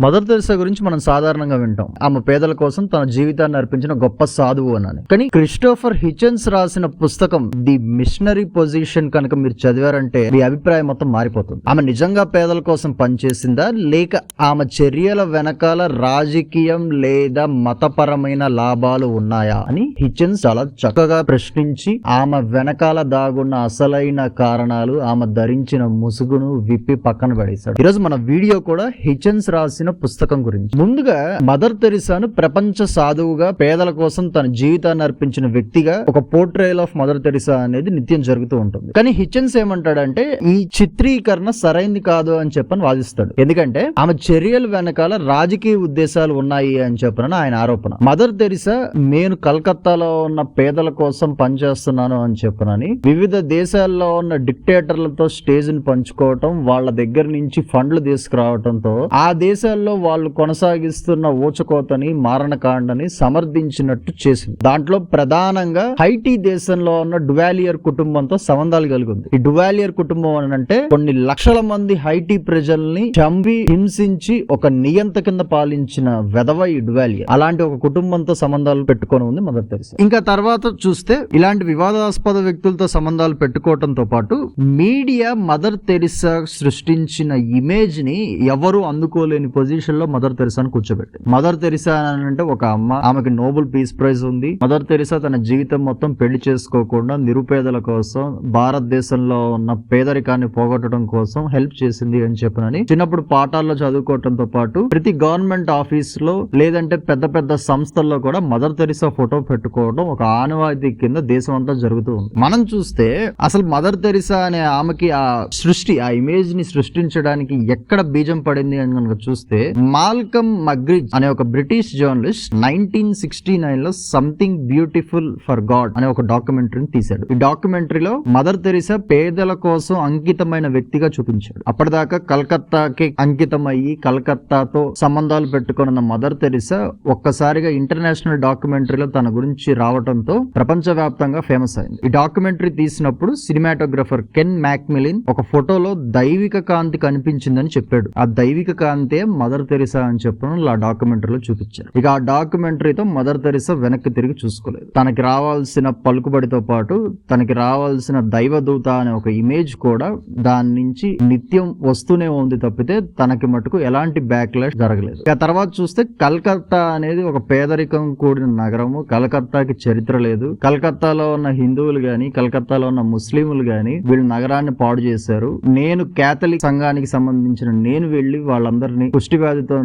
Mother Teresa గురించి మనం సాధారణంగా వింటాం. ఆమె పేదల కోసం తన జీవితాన్ని అర్పించిన గొప్ప సాధువు అని కానీ క్రిస్టోఫర్ హిచెన్స్ రాసిన పుస్తకం ది మిషనరీ పొజిషన్ కనుక మీరు చదివారంటే మీ అభిప్రాయం మొత్తం మారిపోతుంది. ఆమె నిజంగా పేదల కోసం పనిచేసిందా? లేక ఆమె చర్యల వెనకాల రాజకీయం లేదా మతపరమైన లాభాలు ఉన్నాయా అని హిచెన్స్ చాలా చక్కగా ప్రశ్నించి ఆమె వెనకాల దాగున్న అసలైన కారణాలు ఆమె ధరించిన ముసుగును విప్పి పక్కన పడేశాడు. ఈరోజు మన వీడియో కూడా హిచెన్స్ రాసిన పుస్తకం గురించి. ముందుగా మదర్ తెరిసాను ప్రపంచ సాధువుగా పేదల కోసం తన జీవితాన్ని అర్పించిన వ్యక్తిగా ఒక పోర్ట్రేల్ ఆఫ్ మదర్ తెరిసా అనేది నిత్యం జరుగుతూ ఉంటుంది. కానీ హిచెన్స్ ఏమంటాడంటే ఈ చిత్రీకరణ సరైంది కాదు అని చెప్పని వాదిస్తాడు. ఎందుకంటే ఆమె చర్యల వెనకాల రాజకీయ ఉద్దేశాలు ఉన్నాయి అని చెప్పనని ఆయన ఆరోపణ. మదర్ తెరిసా నేను కలకత్తాలో ఉన్న పేదల కోసం పనిచేస్తున్నాను అని చెప్పనని వివిధ దేశాల్లో ఉన్న డిక్టేటర్లతో స్టేజ్ని పంచుకోవటం వాళ్ళ దగ్గర నుంచి ఫండ్లు తీసుకురావటంతో ఆ దేశాల్లో వాళ్ళు కొనసాగిస్తున్న ఊచకోతని మారణకాండని సమర్థించినట్టు చేసింది. దాంట్లో ప్రధానంగా హైటీ దేశంలో ఉన్న డువాలియర్ కుటుంబంతో సంబంధాలు కలిగి ఉంది. ఈ డువాలియర్ కుటుంబం అని అంటే కొన్ని లక్షల మంది హైటీ ప్రజల్ని చంపి హింసించి ఒక నియంత కింద పాలించిన వెధవ ఈ డువాలియర్. అలాంటి ఒక కుటుంబంతో సంబంధాలు పెట్టుకొని ఉంది మదర్ తెలుసు ఇంకా తర్వాత చూస్తే ఇలాంటి వివాదాస్పద వ్యక్తులతో సంబంధాలు పెట్టుకోవటంతో పాటు మీడియా మదర్ తెరిసా సృష్టించిన ఇమేజ్ని ఎవరు అందుకోలేని పొజిషన్ లో మదర్ తెరిసాను కూర్చోబెట్టి మదర్ తెరిసా అని అంటే ఒక అమ్మ ఆమెకి నోబెల్ పీస్ ప్రైజ్ ఉంది. మదర్ తెరిసా తన జీవితం మొత్తం పెళ్ళి చేసుకోకుండా నిరుపేదల కోసం భారతదేశంలో ఉన్న పేదరికాన్ని పోగొట్టడం కోసం హెల్ప్ చేసింది అని చెప్పనని. చిన్నప్పుడు పాఠాల్లో చదువుకోవడంతో పాటు ప్రతి గవర్నమెంట్ ఆఫీస్లో లేదంటే పెద్ద పెద్ద సంస్థల్లో కూడా మదర్ తెరిసా ఫోటో పెట్టుకోవడం ఒక ఆనవాయితీ కింద దేశం అంతా జరుగుతూ ఉంది. మనం చూస్తే అసలు మదర్ తెరిసా అనే ఆమెకి ఆ సృష్టి ఆ ఇమేజ్ని సృష్టించడానికి ఎక్కడ బీజం పడింది అని కనుక చూస్తే మాల్కమ్ మగ్రిజ్ అనే ఒక బ్రిటిష్ జర్నలిస్ట్ నైన్టీన్ సిక్స్టీ నైన్లో సంథింగ్ బ్యూటిఫుల్ ఫర్ గాడ్ అనే ఒక డాక్యుమెంటరీని తీశాడు. ఈ డాక్యుమెంటరీలో మదర్ తెరిసా పేదల కోసం అంకితమైన వ్యక్తిగా చూపించాడు. అప్పటిదాకా కలకత్తాకి అంకితం అయ్యి కలకత్తాతో సంబంధాలు పెట్టుకున్న మదర్ తెరిసా ఒక్కసారిగా ఇంటర్నేషనల్ డాక్యుమెంటరీలో తన గురించి రావడంతో ప్రపంచవ్యాప్తంగా ఫేమస్ అయింది. ఈ డాక్యుమెంటరీ తీసినప్పుడు సినిమాటోగ్రఫర్ కెన్ మ్యాక్మిలిన్ ఒక ఫోటోలో దైవిక కాంతి కనిపించిందని చెప్పాడు. ఆ దైవిక కాంతే మదర్ తెరిసా అని చెప్పడం ఆ డాక్యుమెంటరీలో చూపించారు. ఇక ఆ డాక్యుమెంటరీతో మదర్ తెరిసా వెనక్కి తిరిగి చూసుకోలేదు. తనకి రావాల్సిన పలుకుబడితో పాటు తనకి రావాల్సిన దైవదూత అనే ఒక ఇమేజ్ కూడా దాని నుంచి నిత్యం వస్తూనే ఉంది తప్పితే తనకి మటుకు ఎలాంటి బ్యాక్లాష్ జరగలేదు. ఇక తర్వాత చూస్తే కలకత్తా అనేది ఒక పేదరికం కూడిన నగరము. కలకత్తాకి చరిత్ర లేదు. కలకత్తాలో ఉన్న హిందువులు గాని కలకత్తాలో ఉన్న ముస్లింలు గాని వీళ్ళు నగరాన్ని పాడు చేశారు. నేను కేథలిక్ సంఘానికి సంబంధించిన నేను వెళ్ళి వాళ్ళందరినీ కుష్టి వ్యాధితో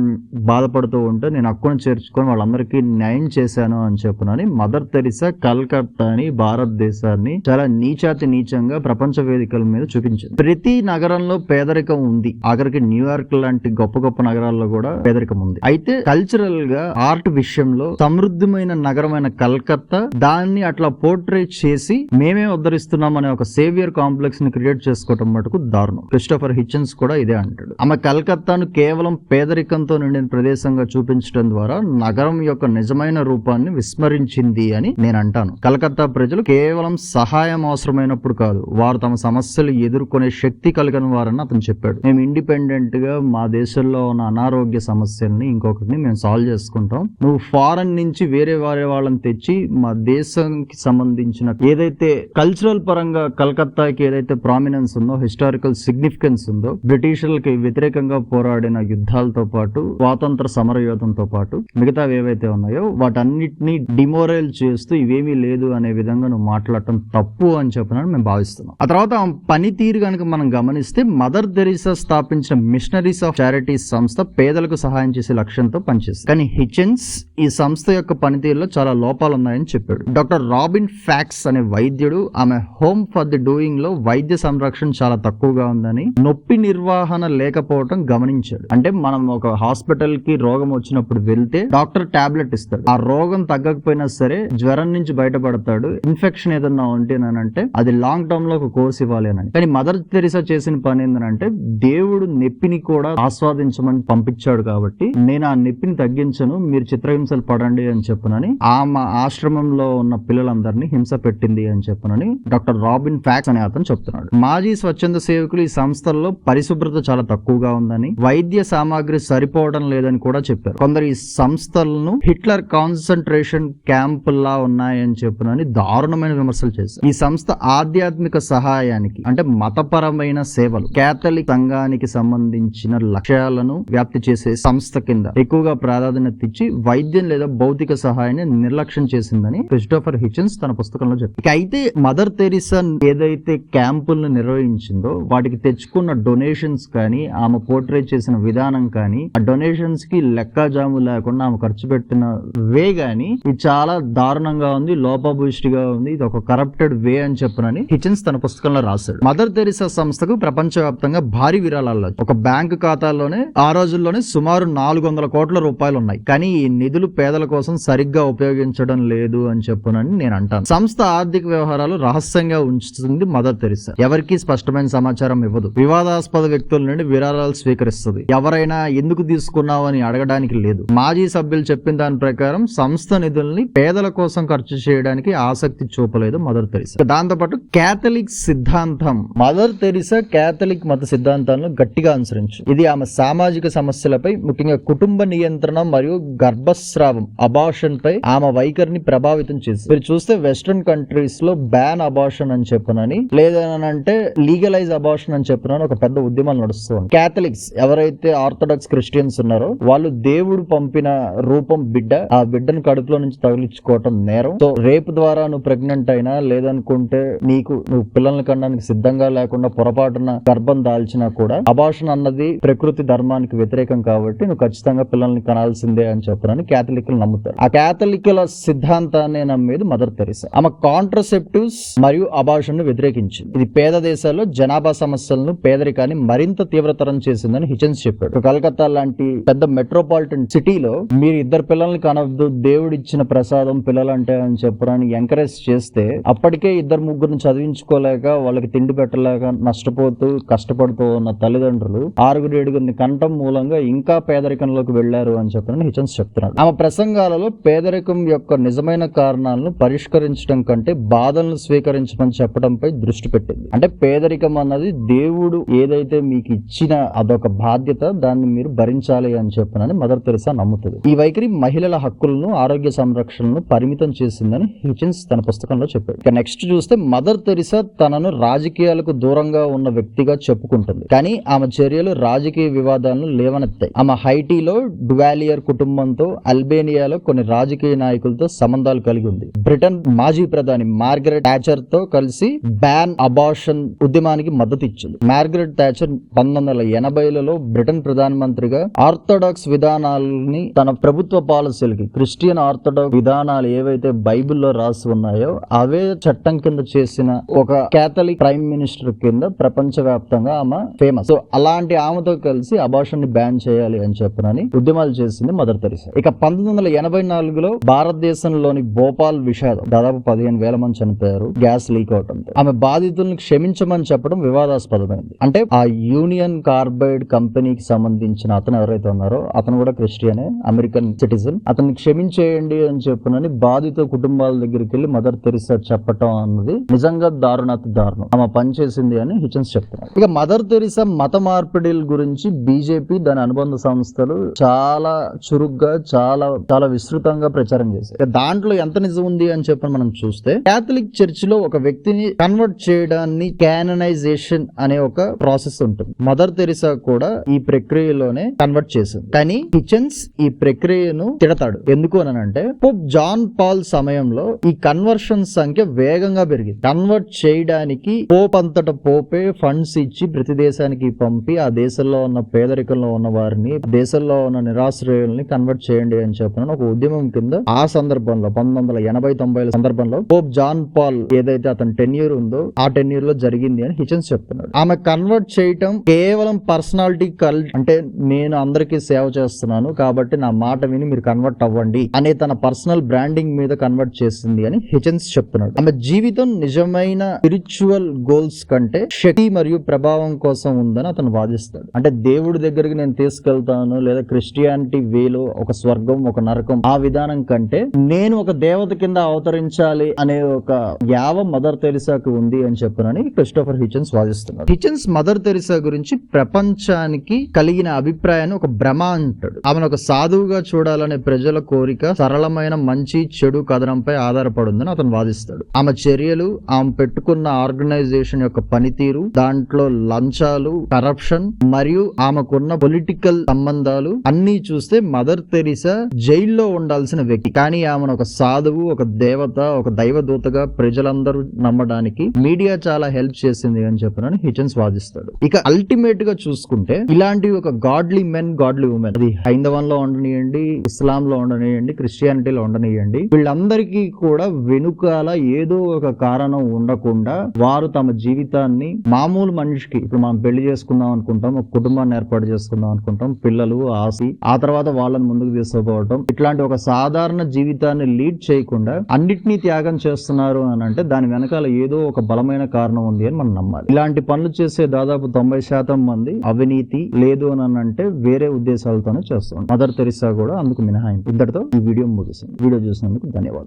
బాధపడుతూ ఉంటే నేను అక్కును చేర్చుకొని వాళ్ళందరికీ న్యాయం చేశాను అని చెప్పునని మదర్ తెరిసా కల్కత్తాని భారతదేశాన్ని చాలా నీచాతి నీచంగా ప్రపంచ వేదికల మీద చూపించింది. ప్రతి నగరంలో పేదరికం ఉంది. ఆఖరికి న్యూయార్క్ లాంటి గొప్ప గొప్ప నగరాల్లో కూడా పేదరికం ఉంది. అయితే కల్చరల్గా ఆర్ట్ విషయంలో సమృద్ధమైన నగరమైన కల్కత్తా దాన్ని అట్లా పోర్ట్రేట్ చేసి మేమే ఉద్ధరిస్తున్నాం అనే ఒక సేవియర్ కాంప్లెక్స్ని క్రియేట్ చేసుకోవటం మటుకు దారుణం. క్రిస్టోఫర్ హిచెన్స్ కూడా ఇదే అంటాడు. ఆమె కలకత్తాను కేవలం పేదరికంతో నిండిన ప్రదేశంగా చూపించడం ద్వారా నగరం యొక్క నిజమైన రూపాన్ని విస్మరించింది అని నేను అంటాను కలకత్తా ప్రజలు కేవలం సహాయం అవసరమైనప్పుడు కాదు వారు తమ సమస్యలు ఎదుర్కొనే శక్తి కలిగిన వారని అతను చెప్పాడు. మేము ఇండిపెండెంట్గా మా దేశంలో ఉన్న అనారోగ్య సమస్యల్ని ఇంకొకటిని మేము సాల్వ్ చేసుకుంటాం. నువ్వు ఫారెన్ నుంచి వేరే వారే వాళ్ళని తెచ్చి మా దేశానికి సంబంధించిన ఏదైతే కల్చరల్ పరంగా కలకత్తాకి ఏదైతే ప్రామినెన్స్ ఉందో హిస్టారికల్ సిగ్నిఫికెన్స్ ఉందో బ్రిటిషర్లకి వ్యతిరేకంగా పోరాడిన యుద్ధాలతో పాటు స్వాతంత్ర సమర యోధంతో పాటు మిగతా ఏవైతే ఉన్నాయో వాటన్నిటిని డిమోరల్ చేస్తూ ఇవేమీ లేదు అనే విధంగా నువ్వు మాట్లాడటం తప్పు అని చెప్పిన మేము భావిస్తున్నాం. ఆ తర్వాత పనితీరు కనుక మనం గమనిస్తే మదర్ తెరీసా స్థాపించిన మిషనరీస్ ఆఫ్ చారిటీస్ సంస్థ పేదలకు సహాయం చేసే లక్ష్యంతో పనిచేస్తుంది కానీ హిచెన్స్ ఈ సంస్థ యొక్క పనితీరులో చాలా లోపాలు ఉన్నాయని చెప్పాడు. డాక్టర్ రాబిన్ ఫ్యాక్స్ అనే వైద్యుడు ఆమె హోమ్ ఫర్ ది డూయింగ్లో వైద్య సంరక్షణ చాలా తక్కువగా ఉందని నొప్పి నిర్వహణ లేకపోవడం గమనించాడు. అంటే మన ఒక హాస్పిటల్కి రోగం వచ్చినప్పుడు వెళ్తే డాక్టర్ టాబ్లెట్ ఇస్తాడు. ఆ రోగం తగ్గకపోయినా సరే జ్వరం నుంచి బయటపడతాడు. ఇన్ఫెక్షన్ ఏదన్నా ఉంటేనంటే అది లాంగ్ టర్మ్లో ఒక కోర్స్ ఇవ్వాలి అని. కానీ మదర్ తెరిసా చేసిన పని ఏంటంటే దేవుడు నొప్పిని కూడా ఆస్వాదించమని పంపించాడు కాబట్టి నేను ఆ నొప్పిని తగ్గించను మీరు చిత్రహింసలు పడండి అని చెప్పునని ఆమె ఆశ్రమంలో ఉన్న పిల్లలందరినీ హింస పెట్టింది అని చెప్పునని డాక్టర్ రాబిన్ ఫ్యాక్స్ అనే అతను చెప్తున్నాడు. మాజీ స్వచ్ఛంద సేవకులు ఈ సంస్థల్లో పరిశుభ్రత చాలా తక్కువగా ఉందని వైద్య సామాగ్రి సామాగ్రి సరిపోవడం లేదని కూడా చెప్పారు. కొందరు ఈ సంస్థలను హిట్లర్ కాన్సన్ట్రేషన్ క్యాంపుల్లా ఉన్నాయని చెప్పునని దారుణమైన విమర్శలు చేశారు. ఈ సంస్థ ఆధ్యాత్మిక సహాయానికి అంటే మతపరమైన సేవలు కేథలిక్ సంఘానికి సంబంధించిన లక్ష్యాలను వ్యాప్తి చేసే సంస్థ కింద ఎక్కువగా ప్రాధాన్యత ఇచ్చి వైద్యం లేదా భౌతిక సహాయాన్ని నిర్లక్ష్యం చేసిందని క్రిస్టోఫర్ హిచన్స్ తన పుస్తకంలో చెప్పారు. అయితే మదర్ తెరిసా ఏదైతే క్యాంపులను నిర్వహించిందో వాటికి తెచ్చుకున్న డొనేషన్స్ కానీ ఆమె పోర్ట్రేట్ చేసిన విధానం కానీ ఆ డొనేషన్స్కి లెక్కాజాము లేకుండా ఆమె ఖర్చు పెట్టిన వే గాని ఇది చాలా దారుణంగా ఉంది లోపభూయిష్టిగా ఉంది ఇది ఒక కరప్టెడ్ వే అని చెప్పనని హిచన్స్ తన పుస్తకంలో రాశాడు. మదర్ తెరిసా సంస్థకు ప్రపంచవ్యాప్తంగా భారీ విరాళాలు ఒక బ్యాంకు ఖాతాలోనే ఆ రోజుల్లోనే సుమారు నాలుగు వందల కోట్ల రూపాయలు ఉన్నాయి. కానీ ఈ నిధులు పేదల కోసం సరిగ్గా ఉపయోగించడం లేదు అని చెప్పునని నేను అంటాను. సంస్థ ఆర్థిక వ్యవహారాలు రహస్యంగా ఉంచుతుంది మదర్ తెరిసా ఎవరికీ స్పష్టమైన సమాచారం ఇవ్వదు. వివాదాస్పద వ్యక్తుల నుండి విరాళాలు స్వీకరిస్తుంది. ఎవరైనా ఎందుకు తీసుకున్నావు అని అడగడానికి లేదు. మాజీ సభ్యులు చెప్పిన దాని ప్రకారం సంస్థ నిధుల్ని పేదల కోసం ఖర్చు చేయడానికి ఆసక్తి చూపలేదు మదర్ తెరిసా. దాంతో పాటు కేథలిక్ సిద్ధాంతం. మదర్ తెరిసా కేథలిక్ మత సిద్ధాంతాలను గట్టిగా అనుసరించు. ఇది ఆమె సామాజిక సమస్యలపై ముఖ్యంగా కుటుంబ నియంత్రణ మరియు గర్భస్రావం అబార్షన్ పై ఆమె వైఖరిని ప్రభావితం చేసింది. మీరు చూస్తే వెస్ట్రన్ కంట్రీస్లో బ్యాన్ అబార్షన్ అని చెప్పనని లేదనంటే లీగలైజ్ అబార్షన్ అని చెప్పనని ఒక పెద్ద ఉద్యమాలు నడుస్తుంది. కేథలిక్స్ ఎవరైతే ఆర్థడాక్స్ క్రిస్టియన్స్ ఉన్నారో. వాళ్ళు దేవుడు పంపిన రూపం బిడ్డ ఆ బిడ్డను కడుపులో నుంచి తగిలించుకోవటం నేరం. సో రేపు ద్వారా నువ్వు ప్రెగ్నెంట్ అయినా లేదనుకుంటే నీకు నువ్వు పిల్లల్ని కనడానికి సిద్ధంగా లేకుండా పొరపాటున గర్భం దాల్చినా కూడా అభాషణ అన్నది ప్రకృతి ధర్మానికి వ్యతిరేకం కాబట్టి నువ్వు ఖచ్చితంగా పిల్లల్ని కనాల్సిందే అని చెప్పనని క్యాథలిక్లు నమ్ముతారు. ఆ క్యాథలిక్ల సిద్ధాంతాన్ని నమ్మేది మదర్ తెరిసా. ఆమె కాంట్రసెప్టివ్స్ మరియు అభాషణను వ్యతిరేకించింది. ఇది పేద దేశాల్లో జనాభా సమస్యలను పేదరికాన్ని మరింత తీవ్రతరం చేసిందని హిచన్స్ చెప్పాడు. కలకత్తా లాంటి పెద్ద మెట్రోపాలిటన్ సిటీలో మీరు ఇద్దరు పిల్లల్ని కనవద్దు దేవుడు ఇచ్చిన ప్రసాదం పిల్లలంటే అని చెప్పడానికి ఎంకరేజ్ చేస్తే అప్పటికే ఇద్దరు ముగ్గురిని చదివించుకోలేక వాళ్ళకి తిండి పెట్టలేక నష్టపోతూ కష్టపడుతూ ఉన్న తల్లిదండ్రులు ఆరుగురు ఏడుగురిని కంటం మూలంగా ఇంకా పేదరికంలోకి వెళ్ళారు అని చెప్పని హిచన్స్ చెప్తున్నాడు. ఆమె ప్రసంగాలలో పేదరికం యొక్క నిజమైన కారణాలను పరిష్కరించడం కంటే బాధలను స్వీకరించమని చెప్పడంపై దృష్టి పెట్టింది. అంటే పేదరికం అన్నది దేవుడు ఏదైతే మీకు ఇచ్చిన అదొక బాధ్యత దాన్ని మీరు భరించాలి అని చెప్పనని మదర్ తెరిసా నమ్ముతుంది. ఈ వైఖరి మహిళల హక్కులను ఆరోగ్య సంరక్షణను పరిమితం చేసిందని హిచిన్స్ తన పుస్తకంలో చెప్పాడు ఇక నెక్స్ట్ చూస్తే మదర్ తెరిసా తనను రాజకీయాలకు దూరంగా ఉన్న వ్యక్తిగా చెప్పుకుంటుంది. కానీ ఆమె చర్యలు రాజకీయ వివాదాలను లేవనెత్తాయి. ఆమె హైటీలో డువాలియర్ కుటుంబంతో అల్బేనియాలో కొన్ని రాజకీయ నాయకులతో సంబంధాలు కలిగి ఉంది. బ్రిటన్ మాజీ ప్రధాని మార్గరెట్ థాచర్తో కలిసి బ్యాన్ అబార్షన్ ఉద్యమానికి మద్దతు ఇచ్చింది. మార్గరెట్ థాచర్ పంతొమ్మిది వందల ఎనభైలలో బ్రిటన్ ప్రధాని ప్రధానమంత్రిగా ఆర్థోడాక్స్ విధానాలని తన ప్రభుత్వ పాలసీలకి క్రిస్టియన్ ఆర్థోడాక్స్ విధానాలు ఏవైతే బైబిల్లో రాసి ఉన్నాయో అవే చట్టం కింద చేసిన ఒక కేథలిక్ ప్రైమ్ మినిస్టర్ కింద ప్రపంచ వ్యాప్తంగా ఆమె ఫేమస్ సో అలాంటి ఆమెతో కలిసి అబార్షన్ని బ్యాన్ చేయాలి అని చెప్పనని ఉద్యమాలు చేసింది మదర్ తెరిసా ఇక పంతొమ్మిది వందల ఎనభై నాలుగులో భారతదేశంలోని భోపాల్ విషాదం దాదాపు పదిహేను వేల మంది చనిపోయారు గ్యాస్ లీక్ అవటం ఆమె బాధితులను క్షమించమని చెప్పడం వివాదాస్పదమైంది. అంటే ఆ యూనియన్ కార్బైడ్ కంపెనీకి సంబంధించిన అతను ఎవరైతే ఉన్నారో అతను కూడా క్రిస్టియనే అమెరికన్ సిటిజన్. అతన్ని క్షమించేయండి అని చెప్పునని బాధిత కుటుంబాల దగ్గరికి వెళ్ళి మదర్ తెరిసా చెప్పటం అన్నది నిజంగా దారుణాతి దారుణం. ఆమె పనిచేసింది అని హిచన్స్ చెప్తున్నారు. ఇక మదర్ తెరిసా మత మార్పిడిల గురించి బీజేపీ దాని అనుబంధ సంస్థలు చాలా చురుగ్గా చాలా చాలా విస్తృతంగా ప్రచారం చేశాయి. దాంట్లో ఎంత నిజం ఉంది అని చెప్పి మనం చూస్తే కేథలిక్ చర్చ్లో ఒక వ్యక్తిని కన్వర్ట్ చేయడాన్ని క్యాననైజేషన్ అనే ఒక ప్రాసెస్ ఉంటుంది. మదర్ తెరిసా కూడా ఈ ప్రక్రియ ప్రక్రియలోనే కన్వర్ట్ చేసింది కానీ కిచెన్స్ ఈ ప్రక్రియను తిడతాడు. ఎందుకు అని అంటే పోప్ జాన్ పాల్ సమయంలో ఈ కన్వర్షన్ సంఖ్య వేగంగా పెరిగింది. కన్వర్ట్ చేయడానికి పోప్ అంతట పోపే ఫండ్స్ ఇచ్చి ప్రతి దేశానికి పంపి ఆ దేశంలో ఉన్న పేదరికంలో ఉన్న వారిని దేశంలో ఉన్న నిరాశ్రయుల్ని కన్వర్ట్ చేయండి అని చెప్పిన ఒక ఉద్యమం కింద ఆ సందర్భంలో పంతొమ్మిది వందల ఎనభై తొంభై సందర్భంలో పోప్ జాన్ పాల్ ఏదైతే అతని టెన్యూర్ ఉందో ఆ టెన్యూర్లో జరిగింది అని హిచెన్స్ చెప్తున్నాడు ఆమె కన్వర్ట్ చేయటం కేవలం పర్సనాలిటీ కల్ అంటే నేను అందరికీ సేవ చేస్తున్నాను కాబట్టి నా మాట విని మీరు కన్వర్ట్ అవ్వండి అనే తన పర్సనల్ బ్రాండింగ్ మీద కన్వర్ట్ చేసింది అని హిచెన్స్ చెప్తున్నాడు. ఆమె జీవితం నిజమైన స్పిరిచువల్ గోల్స్ కంటే శక్తి మరియు ప్రభావం కోసం ఉందని అతను వాదిస్తాడు. అంటే దేవుడి దగ్గరికి నేను తీసుకెళ్తాను లేదా క్రిస్టియానిటీ వేలో ఒక స్వర్గం ఒక నరకం ఆ విధానం కంటే నేను ఒక దేవత కింద అవతరించాలి అనే ఒక యావ మదర్ తెరిసాకు ఉంది అని చెప్పనని క్రిస్టోఫర్ హిచన్స్ వాదిస్తున్నాడు. హిచెన్స్ మదర్ తెరిసా గురించి ప్రపంచానికి కలిగిన అభిప్రాయాన్ని ఒక భ్రమ అంటాడు. ఆమెను ఒక సాధువుగా చూడాలనే ప్రజల కోరిక సరళమైన మంచి చెడు కథనంపై ఆధారపడుందని అతను వాదిస్తాడు. ఆమె చర్యలు ఆమె పెట్టుకున్న ఆర్గనైజేషన్ యొక్క పనితీరు దాంట్లో లంచాలు కరప్షన్ మరియు ఆమెకున్న పొలిటికల్ సంబంధాలు అన్ని చూస్తే మదర్ తెరిసా జైల్లో ఉండాల్సిన వ్యక్తి. కానీ ఆమెను ఒక సాధువు ఒక దేవత ఒక దైవదూతగా ప్రజలందరూ నమ్మడానికి మీడియా చాలా హెల్ప్ చేసింది అని చెప్పనని హిచన్స్ వాదిస్తాడు. ఇక అల్టిమేట్గా చూసుకుంటే ఇలాంటి ఒక గాడ్లీ మెన్ గాడ్లీ ఉమెన్ అది హైందవంలో ఉండనియండి ఇస్లాం లో ఉండనియండి క్రిస్టియానిటీలో ఉండనియండి. వీళ్ళందరికీ కూడా వెనుకాల ఏదో ఒక కారణం ఉండకుండా వారు తమ జీవితాన్ని మామూలు మనిషికి ఇప్పుడు మనం పెళ్ళి చేసుకుందాం అనుకుంటాం ఒక కుటుంబాన్ని ఏర్పాటు చేసుకుందాం అనుకుంటాం పిల్లలు ఆసి ఆ తర్వాత వాళ్ళని ముందుకు తీసుకుపోవటం ఇట్లాంటి ఒక సాధారణ జీవితాన్ని లీడ్ చేయకుండా అన్నిటినీ త్యాగం చేస్తున్నారు అని అంటే దాని వెనకాల ఏదో ఒక బలమైన కారణం ఉంది అని మనం నమ్మాలి. ఇలాంటి పనులు చేసే దాదాపు తొంభై శాతం మంది అవినీతి లేదు అని అంటే వేరే ఉద్దేశాలతోనే చేస్తాం మదర్ తెరిసా కూడా అందుకు మినహాయింపు. ఇద్దరితో ఈ వీడియో ముగిసింది. వీడియో చూసినందుకు ధన్యవాదాలు.